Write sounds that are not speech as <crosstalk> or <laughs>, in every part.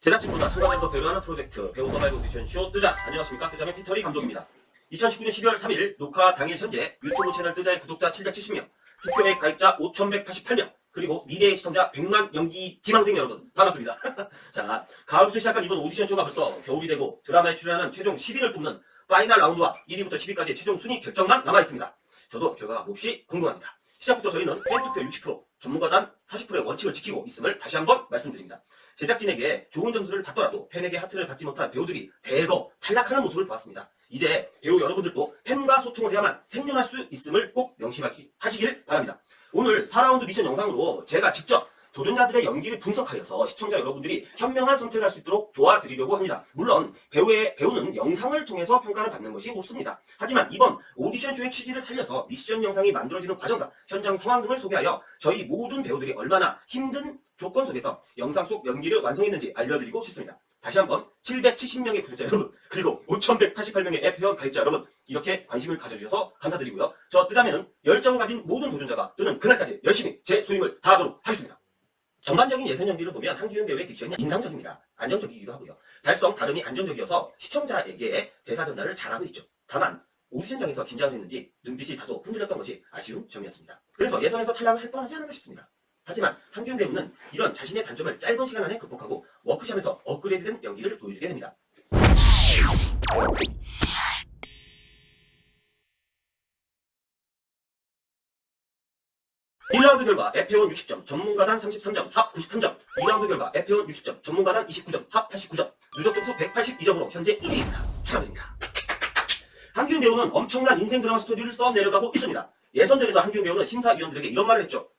제작진보다 참가자도 배려하는 프로젝트 배우 서바이브 오디션 쇼 뜨자. 안녕하십니까? 뜨자의 피터리 감독입니다. 2019년 12월 3일 녹화 당일 현재 유튜브 채널 뜨자의 구독자 770명 투표액 가입자 5188명 그리고 미래의 시청자 100만 연기 지망생 여러분 반갑습니다. <laughs> 자 가을부터 시작한 이번 오디션 쇼가 벌써 겨울이 되고 드라마에 출연하는 최종 10인을 뽑는 파이널 라운드와 1위부터 10위까지의 최종 순위 결정만 남아있습니다. 저도 결과가 몹시 궁금합니다 시작부터 저희는 팬투표 60% 전문가단 40%의 원칙을 지키고 있음을 다시 한번 말씀드립니다. 제작진에게 좋은 점수를 받더라도 팬에게 하트를 받지 못한 배우들이 대거 탈락하는 모습을 보았습니다. 이제 배우 여러분들도 팬과 소통을 해야만 생존할 수 있음을 꼭 명심하시길 바랍니다. 오늘 4라운드 미션 영상으로 제가 직접 도전자들의 연기를 분석하여서 시청자 여러분들이 현명한 선택을 할 수 있도록 도와드리려고 합니다. 물론 배우의 배우는 영상을 통해서 평가를 받는 것이 옳습니다. 하지만 이번 오디션 쇼의 취지를 살려서 미션 영상이 만들어지는 과정과 현장 상황 등을 소개하여 저희 모든 배우들이 얼마나 힘든 조건 속에서 영상 속 연기를 완성했는지 알려드리고 싶습니다. 다시 한번 770명의 구독자 여러분 그리고 5188명의 앱 회원 가입자 여러분 이렇게 관심을 가져주셔서 감사드리고요. 저 뜨자면은 열정 가진 모든 도전자가 뜨는 그날까지 열심히 제 소임을 다하도록 하겠습니다. 전반적인 예선 연기를 보면 한기훈 배우의 딕션이 인상적입니다. 안정적이기도 하고요. 발성, 발음이 안정적이어서 시청자에게 대사 전달을 잘하고 있죠. 다만 오디션장에서 긴장을 했는지 눈빛이 다소 흔들렸던 것이 아쉬운 점이었습니다. 그래서 예선에서 탈락을 할 뻔하지 않았나 싶습니다. 하지만 한기훈 배우는 이런 자신의 단점을 짧은 시간 안에 극복하고 워크샵에서 업그레이드된 연기를 보여주게 됩니다. 1라운드 결과 에페온 60점, 전문가단 33점, 합 93점. 2라운드 결과 에페온 60점, 전문가단 29점, 합 89점. 누적 점수 182점으로 현재 1위입니다. 축하드립니다. 한기훈 배우는 엄청난 인생 드라마 스토리를 써내려가고 있습니다. 예선전에서 한기훈 배우는 심사위원들에게 이런 말을 했죠.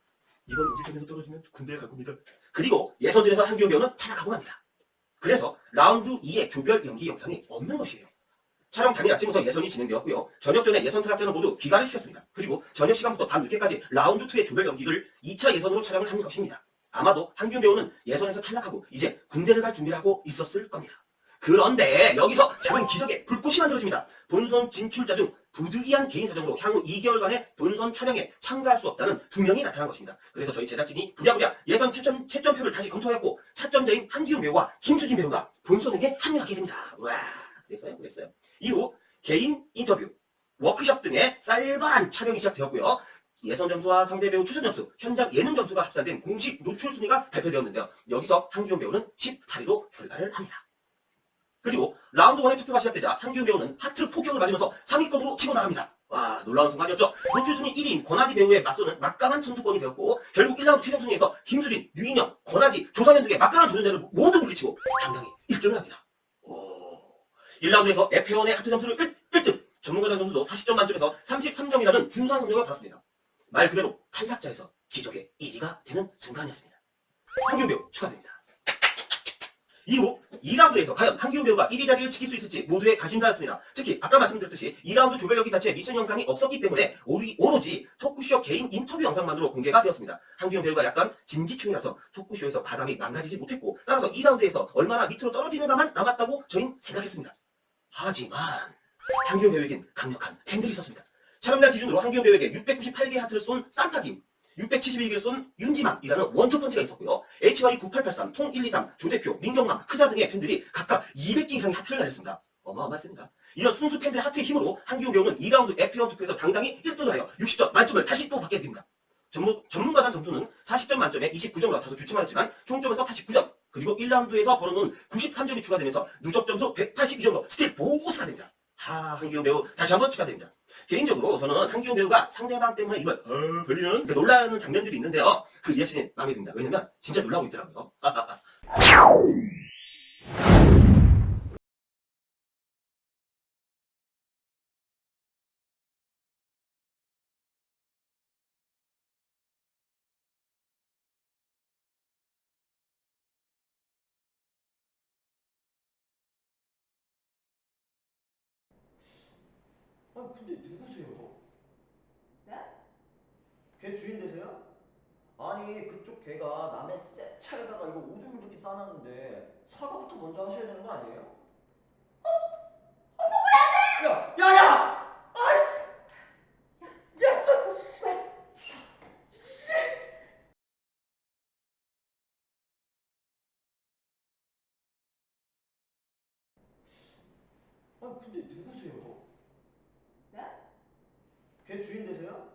이번 오디션에서 떨어지면 군대에 갈 겁니다. 그리고 예선전에서 한기훈 배우는 탈락하고 맙니다. 그래서 라운드 2의 조별 연기 영상이 없는 것이에요. 촬영 당일 아침부터 예선이 진행되었고요. 저녁 전에 예선 탈락자는 모두 귀가를 시켰습니다. 그리고 저녁 시간부터 밤 늦게까지 라운드 2의 조별 연기를 2차 예선으로 촬영을 한 것입니다. 아마도 한규 배우는 예선에서 탈락하고 이제 군대를 갈 준비를 하고 있었을 겁니다. 그런데 여기서 작은 기적의 불꽃이 만들어집니다. 본선 진출자 중 부득이한 개인 사정으로 향후 2개월간의 본선 촬영에 참가할 수 없다는 두 명이 나타난 것입니다. 그래서 저희 제작진이 부랴부랴 예선 채점, 채점표를 다시 검토했고 차점자인 한기훈 배우와 김수진 배우가 본선에게 합류하게 됩니다. 와 그랬어요? 그랬어요. 이후 개인 인터뷰, 워크숍 등의 쌀벌한 촬영이 시작되었고요. 예선 점수와 상대 배우 추천 점수, 현장 예능 점수가 합산된 공식 노출 순위가 발표되었는데요. 여기서 한기훈 배우는 18위로 출발을 합니다. 그리고 라운드 1의 투표가 시작되자 한기훈 배우는 하트 폭격을 맞으면서 상위권으로 치고 나갑니다. 와 놀라운 순간이었죠. 노출 순위 1위인 권하지 배우의 맞서는 막강한 선두권이 되었고 결국 1라운드 최종 순위에서 김수진, 유인영, 권하지, 조상현 등의 막강한 도전자를 모두 물리치고 당당히 1등을 합니다. 오. 1라운드에서 에페원의 하트 점수를 1, 등 전문가단 점수도 40점 만점에서 33점이라는 준수한 성적을 받았습니다. 말 그대로 탈락자에서 기적의 1위가 되는 순간이었습니다. 한기훈 배우 축하드립니다. 이후 2라운드에서 과연 한기훈 배우가 1위 자리를 지킬 수 있을지 모두의 관심사였습니다. 특히 아까 말씀드렸듯이 2라운드 조별 연기 자체 미션 영상이 없었기 때문에 오로지 토크쇼 개인 인터뷰 영상만으로 공개가 되었습니다. 한기훈 배우가 약간 진지충이라서 토크쇼에서 가담이 망가지지 못했고 따라서 2라운드에서 얼마나 밑으로 떨어지는가만 남았다고 저희는 생각했습니다. 하지만 한기훈 배우에겐 강력한 팬들이 있었습니다. 촬영날 기준으로 한기훈 배우에게 698개의 하트를 쏜 산타김, 671개를 쏜 윤지맘이라는 원투펀치가 있었고요. HY9883, 통123, 조대표, 민경맘, 크자 등의 팬들이 각각 200개 이상의 하트를 날렸습니다. 어마어마했습니다. 이런 순수 팬들의 하트의 힘으로 한기훈 배우는 2라운드 F1 투표에서 당당히 1등을 하여 60점 만점을 다시 또 받게 됩니다. 전문, 전문가단 점수는 40점 만점에 29점으로 다소 주춤하였지만 총점에서 89점 그리고 1라운드에서 벌어놓은 93점이 추가되면서 누적 점수 182점으로 스틸 보스가 됩니다. 하, 한기훈 배우 다시 한번 축하드립니다. 개인적으로 저는 한기훈 배우가 상대방 때문에 이걸 어, 벌리는 그 놀라는 장면들이 있는데요. 그 리액션이 마음에 듭니다. 왜냐면 진짜 놀라고 있더라고요. <laughs> 하나님이 누구세요? 네? 개 주인 되세요? 아니 그쪽 개가 남의 새 차에다가 이거 오줌을 그렇게 싸놨는데 사과부터 먼저 하셔야 되는 거 아니에요? 어? 어 뭐야 돼! 야! 야! 야! 아이씨! 야! 야! 저 씨발! 씨! 아 근데 누구세요? 네? 개 주인 되세요?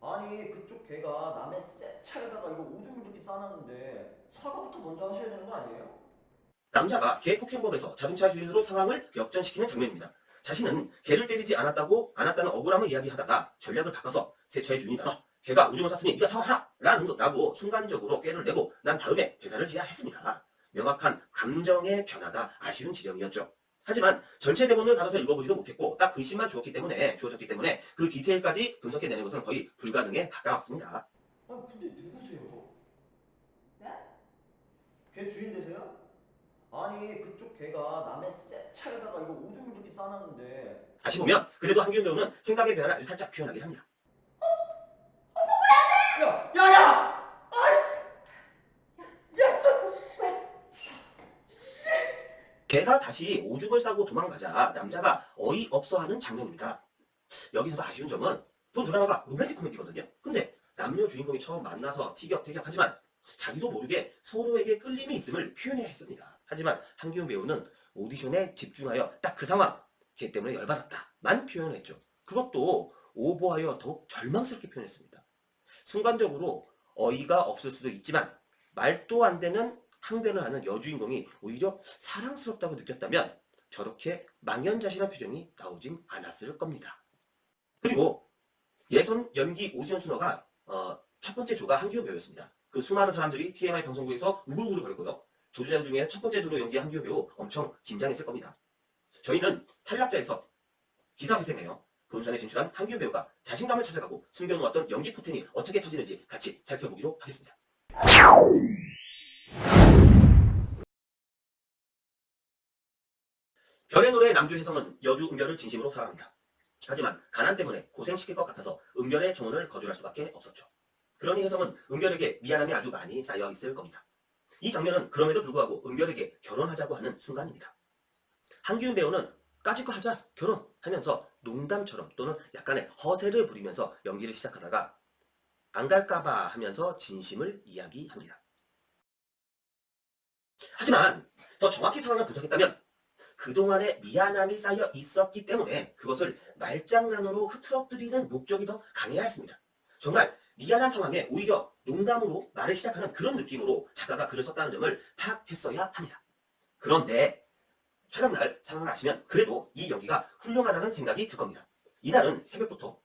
아니 그쪽 개가 남의 새 차에다가 이거 오줌 이렇게 싸놨는데 사과부터 먼저 하셔야 되는 거 아니에요? 남자가 개 폭행범에서 자동차 주인으로 상황을 역전시키는 장면입니다. 자신은 개를 때리지 않았다고 않았다는 억울함을 이야기하다가 전략을 바꿔서 새 차의 주인이다. 개가 오줌을 쌌으니 네가 사과하라! 라는 라고 순간적으로 꾀를 내고 난 다음에 대사를 해야 했습니다. 명확한 감정의 변화가 아쉬운 지점이었죠. 하지만 전체 대본을 받아서 읽어보지도 못했고 딱 글씨만 주었기 때문에 주어졌기 때문에 그 디테일까지 분석해내는 것은 거의 불가능에 가까웠습니다. 아 근데 누구세요? 네? 개 주인 되세요? 아니 그쪽 개가 남의 새 차에다가 이거 오줌 이렇게 싸놨는데 다시 보면 그래도 한규현 배우는 생각의 변화를 살짝 표현하긴 합니다. 야! 야야! 아이! 야 저! 개가 다시 오줌을 싸고 도망가자 남자가 어이없어하는 장면입니다. 여기서도 아쉬운 점은 또 드라마가 로맨틱 코미디거든요. 근데 남녀 주인공이 처음 만나서 티격태격하지만 자기도 모르게 서로에게 끌림이 있음을 표현해야 했습니다. 하지만 한기훈 배우는 오디션에 집중하여 딱 그 상황 걔 때문에 열받았다만 표현을 했죠. 그것도 오버하여 더욱 절망스럽게 표현했습니다. 순간적으로 어이가 없을 수도 있지만 말도 안 되는 항변을 하는 여주인공이 오히려 사랑스럽다고 느꼈다면 저렇게 망연자실한 표정이 나오진 않았을 겁니다. 그리고 예선 연기 오디션 순서가 어, 첫 번째 조가 한기호 배우였습니다. 그 수많은 사람들이 TMI 방송국에서 우글우글 거렸고요. 도주자 중에 첫 번째 조로 연기한 한기호 배우 엄청 긴장했을 겁니다. 저희는 탈락자에서 기사회생해요. 본선에 진출한 한기호 배우가 자신감을 찾아가고 숨겨놓았던 연기 포텐이 어떻게 터지는지 같이 살펴보기로 하겠습니다. 별의 노래 남주 혜성은 여주 은별을 진심으로 사랑합니다. 하지만 가난 때문에 고생시킬 것 같아서 은별의 정원을 거절할 수밖에 없었죠. 그러니 혜성은 은별에게 미안함이 아주 많이 쌓여 있을 겁니다. 이 장면은 그럼에도 불구하고 은별에게 결혼하자고 하는 순간입니다. 한기훈 배우는 까짓 거 하자 결혼 하면서 농담처럼 또는 약간의 허세를 부리면서 연기를 시작하다가 안 갈까봐 하면서 진심을 이야기합니다. 하지만 더 정확히 상황을 분석했다면 그동안의 미안함이 쌓여 있었기 때문에 그것을 말장난으로 흐트러뜨리는 목적이 더 강해야 했습니다. 정말 미안한 상황에 오히려 농담으로 말을 시작하는 그런 느낌으로 작가가 글을 썼다는 점을 파악했어야 합니다. 그런데 촬영날 상황을 아시면 그래도 이 연기가 훌륭하다는 생각이 들 겁니다. 이날은 새벽부터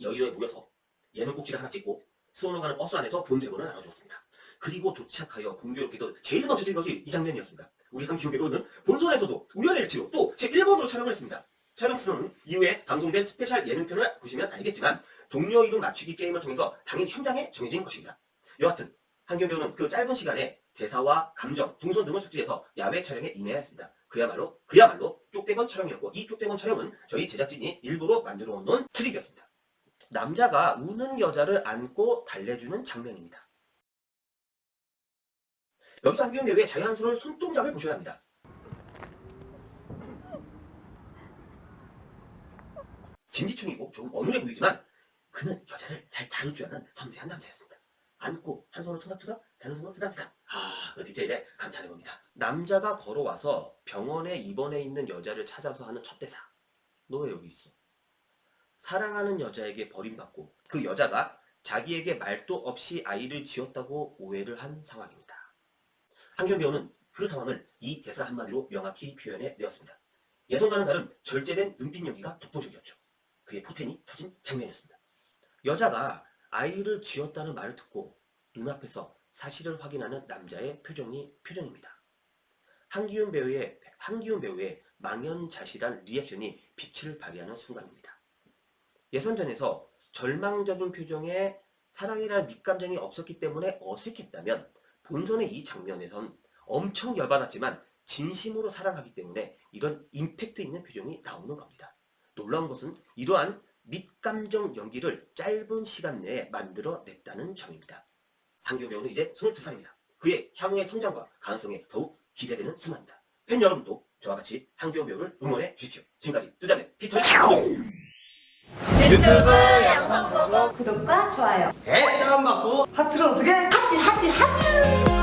여의도에 모여서 예능 꼭지를 하나 찍고 수원으로 가는 버스 안에서 본 대본을 나눠주었습니다. 그리고 도착하여 공교롭게도 제일 먼저 찍은 것이 이 장면이었습니다. 우리 한기호 배우는 본선에서도 우연의 일치로 또 제1번으로 촬영을 했습니다. 촬영 수는 이후에 방송된 스페셜 예능편을 보시면 알겠지만 동료 이름 맞추기 게임을 통해서 당연히 현장에 정해진 것입니다. 여하튼 한기호 배우는 그 짧은 시간에 대사와 감정, 동선 등을 숙지해서 야외 촬영에 임해야 했습니다. 그야말로 그야말로 쪽대본 촬영이었고 이 쪽대본 촬영은 저희 제작진이 일부러 만들어 놓은 트릭이었습니다. 남자가 우는 여자를 안고 달래주는 장면입니다. 여기서 한기훈 배우의 자연스러운 손동작을 보셔야 합니다. 진지충이고 좀 어눌해 보이지만 그는 여자를 잘 다룰 줄 아는 섬세한 남자였습니다. 안고 한 손을 토닥토닥 다른 손을 쓰닥쓰닥 아, 그 디테일에 감탄해봅니다. 남자가 걸어와서 병원에 입원해 있는 여자를 찾아서 하는 첫 대사. 너 왜 여기 있어? 사랑하는 여자에게 버림받고 그 여자가 자기에게 말도 없이 아이를 지었다고 오해를 한 상황입니다. 한경 배우는 그 상황을 이 대사 한마디로 명확히 표현해 내었습니다. 예전과는 다른 절제된 눈빛 연기가 독보적이었죠. 그의 포텐이 터진 장면이었습니다. 여자가 아이를 지었다는 말을 듣고 눈앞에서 사실을 확인하는 남자의 표정이 표정입니다. 한기훈 배우의 한기훈 배우의 망연자실한 리액션이 빛을 발휘하는 순간입니다. 예선전에서 절망적인 표정에 사랑이란 밑감정이 없었기 때문에 어색했다면 본선의 이 장면에선 엄청 열받았지만 진심으로 사랑하기 때문에 이런 임팩트 있는 표정이 나오는 겁니다. 놀라운 것은 이러한 밑감정 연기를 짧은 시간 내에 만들어냈다는 점입니다. 한규 배우는 이제 22살입니다. 그의 향후의 성장과 가능성에 더욱 기대되는 순간입니다. 팬 여러분도 저와 같이 한규 배우를 응원해 주십시오. 지금까지 뜨자의 피터의 감독이었습니다. 유튜브 영상 보고 구독과 좋아요 에 다운받고 하트를 어떻게? 하트 하트 하트